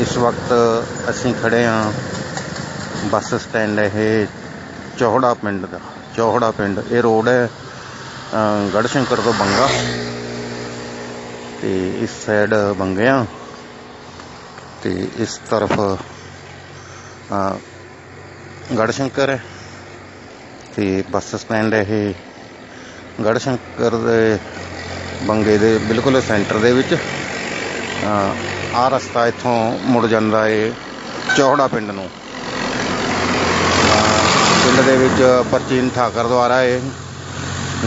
ਇਸ ਵਕਤ ਅਸੀਂ ਖੜੇ ਹਾਂ ਬੱਸ ਸਟੈਂਡ ਇਹ ਚੌਹੜਾ ਪਿੰਡ ਦਾ ਚੌਹੜਾ ਪਿੰਡ। ਇਹ ਰੋਡ ਹੈ ਅ, ਗੜ੍ਹਸ਼ੰਕਰ ਤੋਂ ਬੰਗਾ। ਤੇ ਇਸ ਸਾਈਡ ਬੰਗਿਆਂ। ਤੇ ਇਸ ਤਰਫ ਅ, ਗੜ੍ਹਸ਼ੰਕਰ ਹੈ। ਤੇ ਬੱਸ ਸਟੈਂਡ ਇਹ ਗੜਸ਼ੰਕਰ ਦੇ ਬੰਗੇ ਦੇ ਬਿਲਕੁਲ ਸੈਂਟਰ ਦੇ ਵਿੱਚ। ਆ ਰਸਤਾ ਇੱਥੋਂ ਮੁੜ ਜਾਂਦਾ ਏ ਚੌੜਾ ਪਿੰਡ ਨੂੰ। ਪਿੰਡ ਦੇ ਵਿੱਚ ਪ੍ਰਾਚੀਨ ਠਾਕਰ ਦੁਆਰਾ ਏ,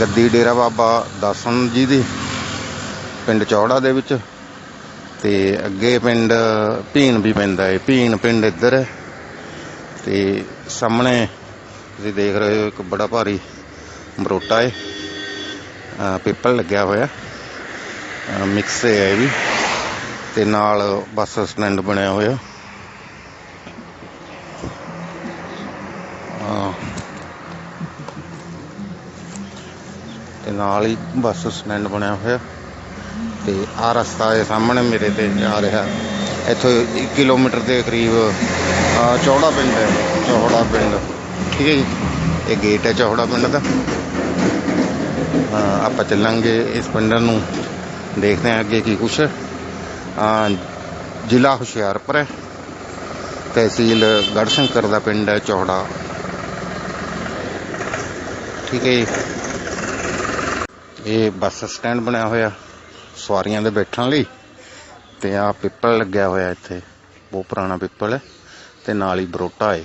ਗੱਦੀ ਡੇਰਾ ਬਾਬਾ ਦਰਸ਼ਨ ਜੀ ਦੀ, ਪਿੰਡ ਚੌੜਾ ਦੇ ਵਿੱਚ। ਤੇ ਅੱਗੇ ਪਿੰਡ ਭੀਣ ਵੀ ਪੈਂਦਾ ਏ ਭੀਣ ਪਿੰਡ ਇੱਧਰ ਹੈ ਤੇ ਸਾਹਮਣੇ ਤੁਸੀਂ ਦੇਖ ਰਹੇ ਹੋ ਇੱਕ ਬੜਾ ਭਾਰੀ ਮਰੋਟਾ ਏ। ਅਹ ਪਿੱਪਲ ਲੱਗਿਆ ਹੋਇਆ। ਮਿਕਸ ਹੈ ਇਹ ਵੀ। ਤੇ ਨਾਲ ਬੱਸ ਸਟੈਂਡ ਬਣਿਆ ਹੋਇਆ। ਹਾਂ। ਤੇ ਨਾਲ ਹੀ ਬੱਸ ਸਟੈਂਡ ਬਣਿਆ ਹੋਇਆ। ਤੇ ਆ ਰਸਤਾ ਇਹ ਸਾਹਮਣੇ ਮੇਰੇ ਤੇ ਜਾ ਰਿਹਾ। ਇੱਥੋਂ 1 ਕਿਲੋਮੀਟਰ ਦੇ ਕਰੀਬ ਚੌੜਾ ਪਿੰਡ ਹੈ, ਚੌੜਾ ਪਿੰਡ। ਠੀਕ ਹੈ ਜੀ? ਇਹ ਗੇਟ ਹੈ ਚੌੜਾ ਪਿੰਡ ਦਾ। ਆਪਾਂ ਚੱਲਾਂਗੇ ਇਸ ਪਿੰਡ ਨੂੰ। ਦੇਖਦੇ ਹਾਂ ਅੱਗੇ ਕੀ ਕੁਛ ਹੈ। ਜ਼ਿਲ੍ਹਾ ਹੁਸ਼ਿਆਰਪੁਰ ਹੈ। ਤਹਿਸੀਲ ਗੜ੍ਹਸ਼ੰਕਰ ਦਾ ਪਿੰਡ ਹੈ ਚੌੜਾ। ਠੀਕ ਹੈ ਜੀ। ਇਹ ਬੱਸ ਸਟੈਂਡ ਬਣਿਆ ਹੋਇਆ, ਸਵਾਰੀਆਂ ਦੇ ਬੈਠਣ ਲਈ। ਤੇ ਆ ਪਿੱਪਲ ਲੱਗਿਆ ਹੋਇਆ ਇੱਥੇ, ਬਹੁਤ ਪੁਰਾਣਾ ਪਿੱਪਲ ਹੈ। ਤੇ ਨਾਲ ਹੀ ਬਰੋਟਾ ਹੈ,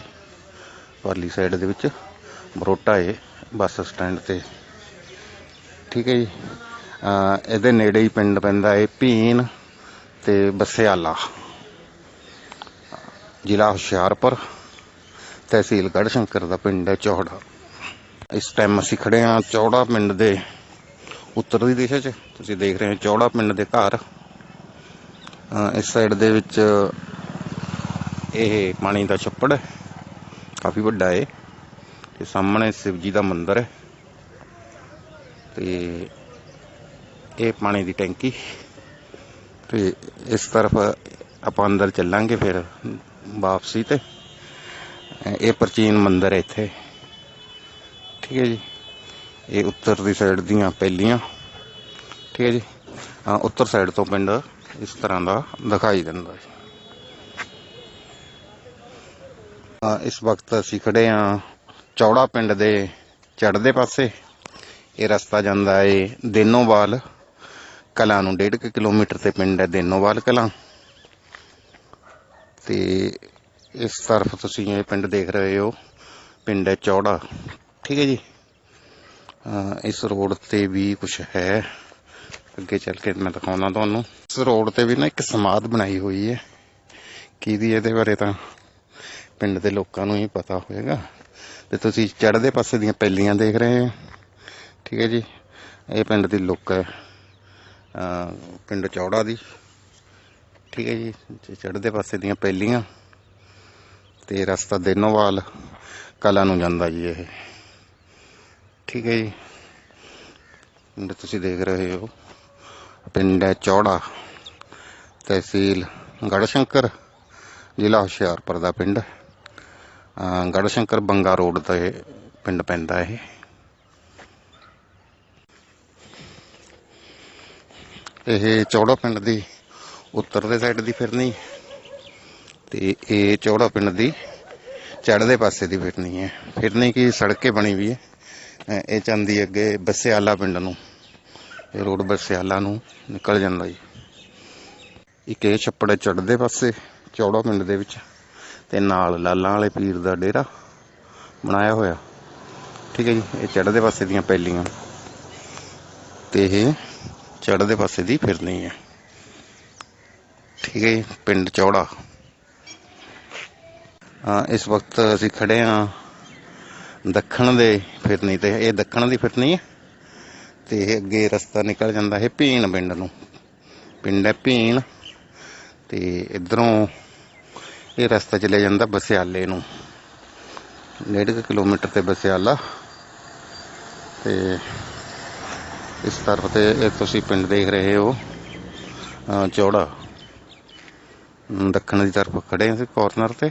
ਪਰਲੀ ਸਾਈਡ ਦੇ ਵਿੱਚ। ਬਰੋਟਾ ਹੈ ਬੱਸ ਸਟੈਂਡ ਤੇ। ਠੀਕ ਹੈ ਜੀ। ਇਹਦੇ ਨੇੜੇ ਹੀ ਪਿੰਡ ਪੈਂਦਾ ਹੈ ਭੀਨ। ਤੇ ਬਸਿਆਲਾ, ਜ਼ਿਲ੍ਹਾ ਹੁਸ਼ਿਆਰਪੁਰ ਤਹਿਸੀਲ ਗੜ੍ਹਸ਼ੰਕਰ ਦਾ ਪਿੰਡ ਹੈ ਚੌੜਾ। ਇਸ ਟਾਈਮ ਅਸੀਂ ਖੜੇ ਹਾਂ ਚੌੜਾ ਪਿੰਡ ਦੇ ਉੱਤਰ ਦੀ ਦਿਸ਼ਾ 'ਚ। ਤੁਸੀਂ ਦੇਖ ਰਹੇ ਹੋ ਚੌੜਾ ਪਿੰਡ ਦੇ ਘਰ। ਇਸ ਸਾਈਡ ਦੇ ਵਿੱਚ ਇਹ ਪਾਣੀ ਦਾ ਛੱਪੜ ਹੈ, ਕਾਫੀ ਵੱਡਾ ਹੈ ਤੇ ਸਾਹਮਣੇ ਸ਼ਿਵ ਜੀ ਦਾ ਮੰਦਿਰ ਹੈ। ਤੇ ਇਹ ਪਾਣੀ ਦੀ ਟੈਂਕੀ। ਤੇ ਇਸ ਤਰਫ ਆਪਾਂ ਅੰਦਰ ਚੱਲਾਂਗੇ ਫਿਰ ਵਾਪਸੀ ਤੇ। ਇਹ ਪ੍ਰਾਚੀਨ ਮੰਦਿਰ ਹੈ ਇੱਥੇ। ਠੀਕ ਹੈ ਜੀ। ਇਹ ਉੱਤਰ ਦੀ ਸਾਈਡ ਦੀਆਂ ਪਹਿਲੀਆਂ। ਠੀਕ ਹੈ ਜੀ। ਹਾਂ ਉੱਤਰ ਸਾਈਡ ਤੋਂ ਪਿੰਡ ਇਸ ਤਰ੍ਹਾਂ ਦਾ ਦਿਖਾਈ ਦਿੰਦਾ ਹੈ ਹਾਂ ਇਸ ਵਕਤ ਅਸੀਂ ਖੜੇ ਹਾਂ ਚੌੜਾ ਪਿੰਡ ਦੇ ਚੜ੍ਹਦੇ ਪਾਸੇ। ਇਹ ਰਸਤਾ ਜਾਂਦਾ ਏ ਦੇਨੋਵਾਲ। ਕਲਾਂ ਨੂੰ 1.5 ਕਿਲੋਮੀਟਰ ਤੇ ਪਿੰਡ ਹੈ ਦੇਨੋਵਾਲ ਕਲਾਂ। ਤੇ ਇਸ ਤਰਫ ਤੁਸੀਂ ਇਹ ਪਿੰਡ ਦੇਖ ਰਹੇ ਹੋ, ਪਿੰਡ ਹੈ ਚੌੜਾ। ਠੀਕ ਹੈ ਜੀ? ਇਸ ਰੋਡ ਤੇ ਵੀ ਕੁਝ ਹੈ। ਅੱਗੇ ਚੱਲ ਕੇ ਮੈਂ ਦਿਖਾਉਣਾ ਤੁਹਾਨੂੰ। ਇਸ ਰੋਡ ਤੇ ਵੀ ਨਾ ਇੱਕ ਸਮਾਧ ਬਣਾਈ ਹੋਈ ਹੈ। ਕਿਹਦੀ ਇਹਦੇ ਬਾਰੇ ਤਾਂ ਪਿੰਡ ਦੇ ਲੋਕਾਂ ਨੂੰ ਹੀ ਪਤਾ ਹੋਵੇਗਾ ਤੇ ਤੁਸੀਂ ਚੜ੍ਹਦੇ ਪਾਸੇ ਦੀਆਂ ਪੈਲੀਆਂ ਦੇਖ ਰਹੇ ਹੋ। ਠੀਕ ਹੈ ਜੀ? ਇਹ ਪਿੰਡ ਦੀ ਲੁੱਕ ਹੈ। ਪਿੰਡ ਚੌੜਾ ਦੀ। ਠੀਕ ਹੈ ਜੀ, ਤੇ ਚੜ੍ਹਦੇ ਪਾਸੇ ਦੀਆਂ ਪਹਿਲੀਆਂ ਤੇ ਰਸਤਾ ਦੇਨੋਵਾਲ ਕਲਾ ਨੂੰ ਜਾਂਦਾ ਜੀ ਇਹ। ਠੀਕ ਹੈ ਜੀ। ਪਿੰਡ ਤੁਸੀਂ ਦੇਖ ਰਹੇ ਹੋ, ਪਿੰਡ ਹੈ ਚੌੜਾ, ਤਹਿਸੀਲ ਗੜਸ਼ੰਕਰ, ਜ਼ਿਲ੍ਹਾ ਹੁਸ਼ਿਆਰਪੁਰ ਦਾ ਪਿੰਡ। ਗੜਸ਼ੰਕਰ ਬੰਗਾ ਰੋਡ ਤੇ ਪਿੰਡ ਪੈਂਦਾ ਇਹ। ਇਹ ਚੌੜਾ ਪਿੰਡ ਦੀ ਉੱਤਰ ਦੇ ਸਾਈਡ ਦੀ ਫਿਰਨੀ। ਤੇ ਇਹ ਚੌੜਾ ਪਿੰਡ ਦੀ ਚੜ੍ਹਦੇ ਪਾਸੇ ਦੀ ਫਿਰਨੀ ਹੈ। ਫਿਰਨੀ ਕੀ ਸੜਕੇ ਬਣੀ ਵੀ ਹੈ। ਇਹ ਚੰਦੀ ਅੱਗੇ ਬਸਿਆਲਾ ਪਿੰਡ ਨੂੰ, ਇਹ ਰੋਡ ਬਸਿਆਲਾ ਨੂੰ ਨਿਕਲ ਜਾਂਦਾ ਜੀ। ਇੱਕ ਇਹ ਛੱਪੜ ਹੈ ਚੜ੍ਹਦੇ ਪਾਸੇ, ਚੌੜਾ ਪਿੰਡ ਦੇ ਵਿੱਚ, ਤੇ ਨਾਲ ਲਾਲਾਂ ਵਾਲੇ ਪੀਰ ਦਾ ਡੇਰਾ ਬਣਾਇਆ ਹੋਇਆ। ਠੀਕ ਹੈ ਜੀ, ਇਹ ਚੜ੍ਹਦੇ ਪਾਸੇ ਦੀਆਂ ਪੈਲੀਆਂ। ਤੇ ਇਹ ਚੜ੍ਹਦੇ ਪਾਸੇ ਦੀ ਫਿਰਨੀ ਹੈ ਠੀਕ ਹੈ ਜੀ, ਪਿੰਡ ਚੌੜਾ। ਹਾਂ, ਇਸ ਵਕਤ ਅਸੀਂ ਖੜੇ ਹਾਂ ਦੱਖਣ ਦੇ ਫਿਰਨੀ ਤੇ। ਇਹ ਦੱਖਣ ਦੀ ਫਿਰਨੀ ਹੈ ਤੇ ਇਹ ਅੱਗੇ ਰਸਤਾ ਨਿਕਲ ਜਾਂਦਾ ਹੈ ਭੀਣ ਪਿੰਡ ਨੂੰ। ਪਿੰਡ ਹੈ ਭੀਣ ਤੇ ਇਧਰੋਂ ਇਹ ਰਸਤਾ ਚਲੇ ਜਾਂਦਾ ਬਸਿਆਲੇ ਨੂੰ। ਡੇਢ ਕੁ ਕਿਲੋਮੀਟਰ ਤੇ ਬਸਿਆਲਾ ਤੇ ਇਸ ਤਰਫ ਤੇ, ਇਹ ਤੁਸੀਂ ਪਿੰਡ ਦੇਖ ਰਹੇ ਹੋ ਚੌੜਾ। ਦੱਖਣ ਦੀ ਤਰਫ ਖੜੇ ਹਾਂ ਅਸੀਂ ਕਾਰਨਰ ਤੇ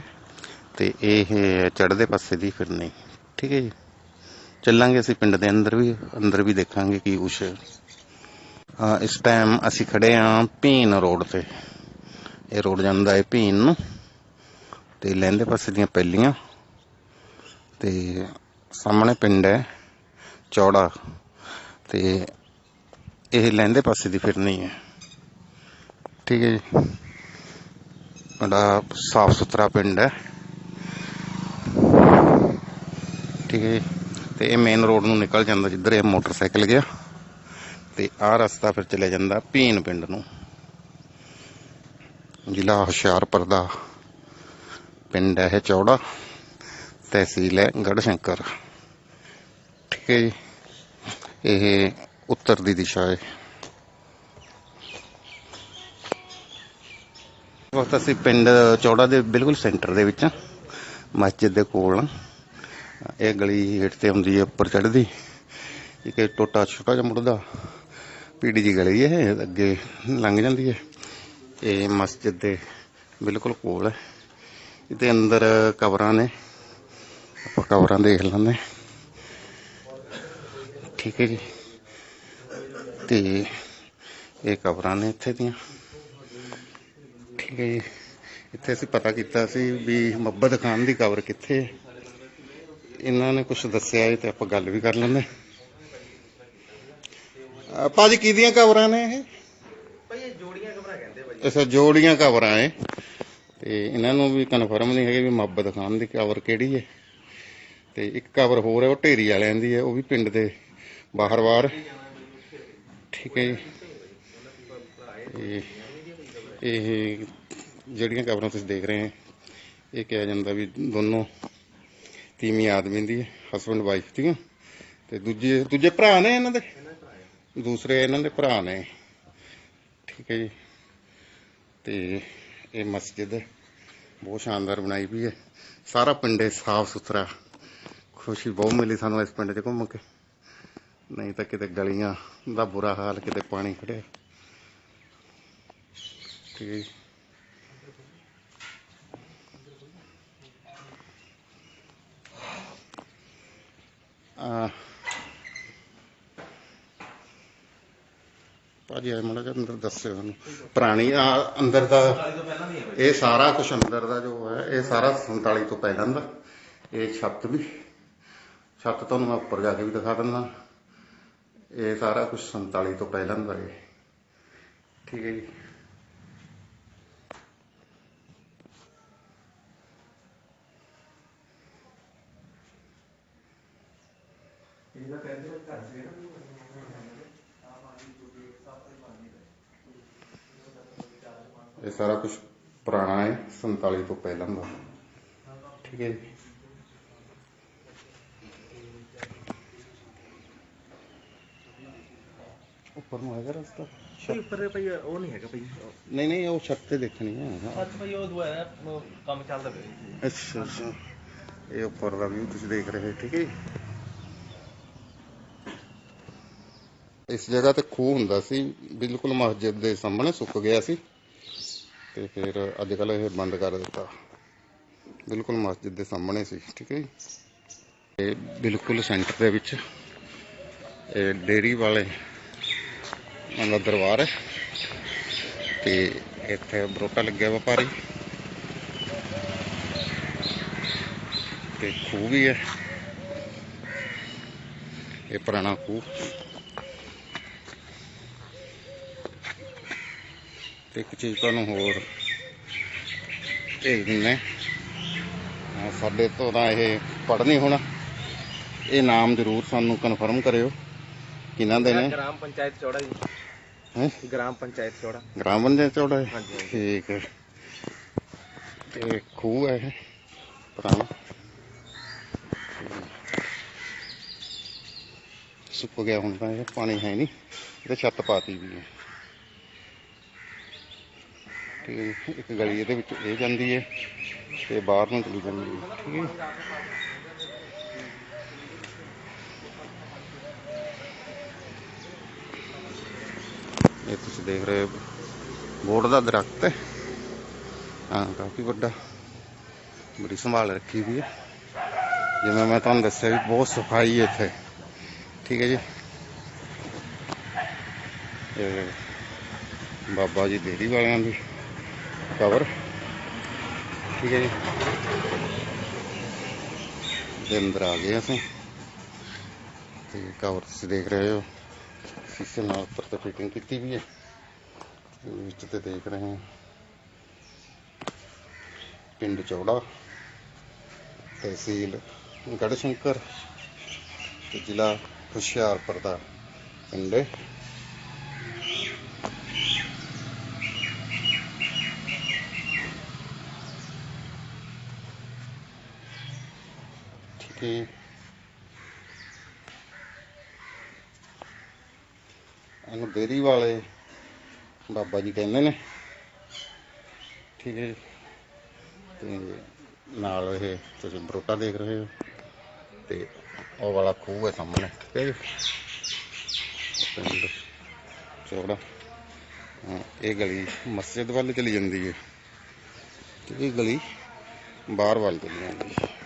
ਤੇ ਇਹ ਚੜ੍ਹਦੇ ਪਾਸੇ ਦੀ ਫਿਰਨੀ ਠੀਕ ਹੈ ਜੀ। ਚੱਲਾਂਗੇ ਅਸੀਂ ਪਿੰਡ ਦੇ ਅੰਦਰ ਵੀ ਅੰਦਰ ਵੀ ਦੇਖਾਂਗੇ ਕੀ ਕੁਛ। ਇਸ ਟਾਈਮ ਅਸੀਂ ਖੜੇ ਹਾਂ ਭੀਨ ਰੋਡ ਤੇ। ਇਹ ਰੋਡ ਜਾਂਦਾ ਹੈ ਭੀਨ ਨੂੰ, ਤੇ ਲਹਿੰਦੇ ਪਾਸੇ ਦੀਆਂ ਪਹਿਲੀਆਂ ਤੇ ਸਾਹਮਣੇ ਪਿੰਡ ਹੈ ਚੌੜਾ। ਤੇ ਇਹ ਲਹਿੰਦੇ ਪਾਸੇ ਦੀ ਫਿਰਨੀ ਹੈ। ਠੀਕ ਹੈ ਜੀ। ਬੜਾ ਸਾਫ਼ ਸੁਥਰਾ ਪਿੰਡ ਹੈ। ਠੀਕ ਹੈ ਜੀ। ਤੇ ਇਹ ਮੇਨ ਰੋਡ ਨੂੰ ਨਿਕਲ ਜਾਂਦਾ ਜਿੱਧਰ ਇਹ ਮੋਟਰਸਾਈਕਲ ਗਿਆ। ਤੇ ਆਹ ਰਸਤਾ ਫਿਰ ਚਲੇ ਜਾਂਦਾ ਭੀਨ ਪਿੰਡ ਨੂੰ। ਜ਼ਿਲ੍ਹਾ ਹੁਸ਼ਿਆਰਪੁਰ ਦਾ ਪਿੰਡ ਹੈ ਇਹ ਚੌੜਾ। ਤਹਿਸੀਲ ਹੈ ਗੜਸ਼ੰਕਰ ਠੀਕ ਹੈ ਜੀ। ਇਹ ਉੱਤਰ ਦੀ ਦਿਸ਼ਾ ਹੈ। ਵਕਤ ਅਸੀਂ ਪਿੰਡ ਚੌੜਾ ਦੇ ਬਿਲਕੁਲ ਸੈਂਟਰ ਦੇ ਵਿੱਚ ਹਾਂ। ਮਸਜਿਦ ਦੇ ਕੋਲ ਹਾਂ। ਇਹ ਗਲੀ ਹੇਠ ਤੇ ਹੁੰਦੀ ਹੈ, ਉੱਪਰ ਚੜ੍ਹਦੀ। ਇੱਕ ਟੋਟਾ ਛੋਟਾ ਜਿਹਾ ਮੁੜਦਾ, ਪੀੜੀ ਜੀ ਗਲੀ ਹੈ ਅੱਗੇ ਲੰਘ ਜਾਂਦੀ ਹੈ। ਇਹ ਮਸਜਿਦ ਦੇ ਬਿਲਕੁਲ ਕੋਲ ਹੈ। ਇਹਦੇ ਅੰਦਰ ਕਬਰਾਂ ਨੇ, ਆਪਾਂ ਕਬਰਾਂ ਦੇਖ ਲੈਂਦੇ ਠੀਕ ਹੈ ਜੀ। ਤੇ ਇਹ ਕਬਰਾਂ ਨੇ ਇੱਥੇ ਦੀਆਂ। ਠੀਕ ਹੈ ਜੀ। ਇੱਥੇ ਅਸੀਂ ਪਤਾ ਕੀਤਾ ਸੀ ਵੀ ਮੁਹੱਬਤ ਖਾਨ ਦੀ ਕਬਰ ਕਿੱਥੇ ਹੈ। ਇਹਨਾਂ ਨੇ ਕੁਝ ਦੱਸਿਆ ਹੈ ਤੇ ਆਪਾਂ ਗੱਲ ਵੀ ਕਰ ਲੈਂਦੇ। ਆ ਭਾਜੀ ਕਿਹਦੀਆਂ ਕਬਰਾਂ ਨੇ ਇਹ? ਭਾਈ ਇਹ ਜੋੜੀਆਂ ਕਮਰਾ ਕਹਿੰਦੇ ਭਾਈ। ਅੱਛਾ ਜੋੜੀਆਂ ਕਬਰਾਂ ਹੈ ਤੇ ਇਹਨਾਂ ਨੂੰ ਵੀ ਕਨਫਰਮ ਨਹੀਂ ਹੈਗੇ ਵੀ ਮੁਹੱਬਤ ਖਾਨ ਦੀ ਕਬਰ ਕਿਹੜੀ ਹੈ। ਤੇ ਇੱਕ ਕਬਰ ਹੋਰ ਹੈ ਉਹ ਢੇਰੀ ਵਾਲਿਆਂ ਦੀ ਹੈ ਉਹ ਵੀ ਪਿੰਡ ਦੇ ਬਾਹਰ ਬਾਹਰ ਠੀਕ ਹੈ ਜੀ ਇਹ ਜਿਹੜੀਆਂ ਕਬਰਾਂ ਤੁਸੀਂ ਦੇਖ ਰਹੇ ਹੋ ਇਹ ਕਿਹਾ ਜਾਂਦਾ ਵੀ ਦੋਨੋਂ ਤੀਵੀਂ ਆਦਮੀ ਦੀ ਹਸਬੰਡ ਵਾਈਫ ਦੀਆਂ ਹੈ ਤੇ ਦੂਜੇ ਦੂਜੇ ਭਰਾ ਨੇ ਇਹਨਾਂ ਦੇ? ਦੂਸਰੇ ਇਹਨਾਂ ਦੇ ਭਰਾ ਨੇ। ਠੀਕ ਹੈ ਜੀ। ਤੇ ਇਹ ਮਸਜਿਦ ਹੈ। ਬਹੁਤ ਸ਼ਾਨਦਾਰ ਬਣਾਈ ਵੀ ਹੈ। ਸਾਰਾ ਪਿੰਡ ਸਾਫ਼ ਸੁਥਰਾ ਖੁਸ਼ੀ ਬਹੁਤ ਮਿਲੀ ਸਾਨੂੰ ਇਸ ਪਿੰਡ 'ਚ ਘੁੰਮ ਕੇ। ਨਹੀਂ ਤਾਂ ਕਿਤੇ ਗਲੀਆਂ ਦਾ ਬੁਰਾ ਹਾਲ, ਕਿਤੇ ਪਾਣੀ ਖੜਿਆ। ਠੀਕ ਹੈ ਜੀ। ਆ। ਭਾਜੀ ਆ ਮੜਾ ਅੰਦਰ ਦੱਸਿਓ ਸਾਨੂੰ। ਪੁਰਾਣੀ, ਆ ਅੰਦਰ ਦਾ, ਇਹ ਸਾਰਾ ਕੁਝ ਅੰਦਰ ਦਾ ਜੋ ਹੈ, ਇਹ ਸਾਰਾ 47 ਤੋਂ ਪਹਿਲਾਂ ਦਾ ਇਹ ਛੱਤ ਵੀ। ਛੱਤ ਤੁਹਾਨੂੰ ਮੈਂ ਉੱਪਰ ਜਾ ਕੇ ਵੀ ਦਿਖਾ ਦਿੰਦਾ। ਇਹ ਸਾਰਾ ਕੁਝ 47 ਤੋਂ ਪਹਿਲਾਂ ਦਾ ਹੈ ਠੀਕ ਹੈ ਜੀ। ਇਹਦਾ ਕਹਿੰਦੇ ਭਾਈ ਘਰ ਨਾ ਇਹ ਸਾਰਾ ਕੁਝ ਪੁਰਾਣਾ ਹੈ 47 ਤੋਂ ਪਹਿਲਾਂ ਦਾ। ਠੀਕ ਹੈ ਜੀ। ਉੱਪਰ ਨੂੰ ਹੈਗਾ ਰਸਤਾ। ਭਾਈ ਉੱਪਰ ਭਾਈ ਉਹ ਨਹੀਂ ਹੈਗਾ ਭਾਈ। ਨਹੀਂ ਨਹੀਂ ਉਹ ਛੱਤ ਤੇ ਦੇਖਣੀ ਹੈ ਅੱਜ ਭਾਈ ਉਹ ਦੁਆ ਕੰਮ ਚੱਲਦਾ ਪਿਆ। ਅੱਛਾ ਅੱਛਾ। ਇਹ ਉੱਪਰ ਦਾ ਵੀ ਤੁਸੀਂ ਦੇਖ ਰਹੇ ਹੋ ਠੀਕ ਹੈ ਜੀ। ਇਸ ਜਗ੍ਹਾ ਤੇ ਖੂਹ ਹੁੰਦਾ ਸੀ ਬਿਲਕੁਲ ਮਸਜਿਦ ਦੇ ਸਾਹਮਣੇ ਸੁੱਕ ਗਿਆ ਸੀ। ਤੇ ਫਿਰ ਅੱਜ ਕੱਲ ਇਹ ਬੰਦ ਕਰ ਦਿੱਤਾ। ਬਿਲਕੁਲ ਮਸਜਿਦ ਦੇ ਸਾਹਮਣੇ ਸੀ ਠੀਕ ਹੈ ਜੀ। ਇਹ ਬਿਲਕੁਲ ਸੈਂਟਰ ਦੇ ਵਿੱਚ ਇਹ ਡੇਰੀ ਵਾਲੇ ਦਾ ਦਰਬਾਰ ਹੈ। ਤੇ ਇੱਥੇ ਬਰੋਟਾ ਲੱਗਿਆ ਵਪਾਰੀ। ਤੇ ਖੂਹ ਵੀ ਹੈ। ਇਹ ਪੁਰਾਣਾ ਖੂਹ। ਤੇ ਇੱਕ ਚੀਜ਼ ਤੁਹਾਨੂੰ ਹੋਰ ਭੇਜ ਦਿੰਦੇ ਸਾਡੇ ਤੋਂ ਤਾਂ ਇਹ ਪੜ੍ਹ ਨਹੀਂ ਹੋਣਾ। ਇਹ ਨਾਮ ਜ਼ਰੂਰ ਸਾਨੂੰ ਕਨਫਰਮ ਕਰਿਓ। ਕਿਹਨਾਂ ਦੇ ਨੇ? ਗ੍ਰਾਮ ਪੰਚਾਇਤ ਚੌੜਾ ਜੀ। ਹੈਂ? ਗ੍ਰਾਮ ਪੰਚਾਇਤ ਚੌੜਾ ਗ੍ਰਾਮ ਪੰਚਾਇਤ ਚੌੜਾ ਹੈ ਹਾਂਜੀ, ਹਾਂਜੀ। ਠੀਕ ਹੈ ਤੇ ਖੂਹ ਹੈ ਇਹ ਪੁਰਾਣਾ ਸੁੱਕ ਗਿਆ ਹੁਣ ਤਾਂ ਇਹ ਪਾਣੀ ਹੈ ਨਹੀਂ ਇਹਦੇ ਛੱਤ ਪਾਤੀ ਵੀ ਹੈ ਜੀ। ਇੱਕ ਗਲੀ ਇਹਦੇ ਵਿੱਚ ਇਹ ਜਾਂਦੀ ਹੈ ਤੇ ਬਾਹਰ ਨੂੰ ਚਲੀ ਜਾਂਦੀ ਹੈ ਠੀਕ ਹੈ ਇਹ ਤੁਸੀਂ ਦੇਖ ਰਹੇ ਹੋ ਬੋਰਡ ਦਾ ਦਰਖਤ ਹੈ। ਹਾਂ, ਕਾਫੀ ਵੱਡਾ, ਬੜੀ ਸੰਭਾਲ ਰੱਖੀ ਵੀ ਹੈ। ਜਿਵੇਂ ਮੈਂ ਤੁਹਾਨੂੰ ਦੱਸਿਆ ਵੀ ਬਹੁਤ ਸਫ਼ਾਈ ਹੈ ਇੱਥੇ। ਠੀਕ ਹੈ ਜੀ। ਇਹ ਬਾਬਾ ਜੀ ਡੇਰੀ ਵਾਲਿਆਂ ਦੀ ਕਵਰ ਠੀਕ ਹੈ ਜੀ। ਦੇ ਅੰਦਰ ਆ ਗਏ ਅਸੀਂ। ਤੇ ਕਵਰ ਤੁਸੀਂ ਦੇਖ ਰਹੇ ਹੋ। ਸ਼ੀਸ਼ੇ ਨਾਲ ਉੱਪਰ ਤੇ ਫਿਟਿੰਗ ਕੀਤੀ ਵੀ ਹੈ ਤੇ ਵਿੱਚ ਤੇ ਦੇਖ ਰਹੇ ਹਾਂ ਪਿੰਡ ਚੌੜਾ ਤਹਿਸੀਲ ਗੜਸ਼ੰਕਰ ਤੇ ਜ਼ਿਲ੍ਹਾ ਹੁਸ਼ਿਆਰਪੁਰ ਦਾ ਪਿੰਡ ਹੈ ਠੀਕ ਹੈ ਇਹਨੂੰ ਡੇਰੀ ਵਾਲੇ ਬਾਬਾ ਜੀ ਕਹਿੰਦੇ ਨੇ। ਠੀਕ ਹੈ ਜੀ। ਤੇ ਨਾਲ ਇਹ ਤੁਸੀਂ ਬਰੋਟਾ ਦੇਖ ਰਹੇ ਹੋ। ਤੇ ਉਹ ਵਾਲਾ ਖੂਹ ਹੈ ਸਾਹਮਣੇ। ਠੀਕ ਹੈ ਜੀ। ਪਿੰਡ ਚੋੜਾ। ਇਹ ਗਲੀ ਮਸਜਿਦ ਵੱਲ ਚਲੀ ਜਾਂਦੀ ਹੈ। ਤੇ ਇਹ ਗਲੀ ਬਾਹਰ ਵੱਲ ਚਲੀ ਜਾਂਦੀ ਹੈ।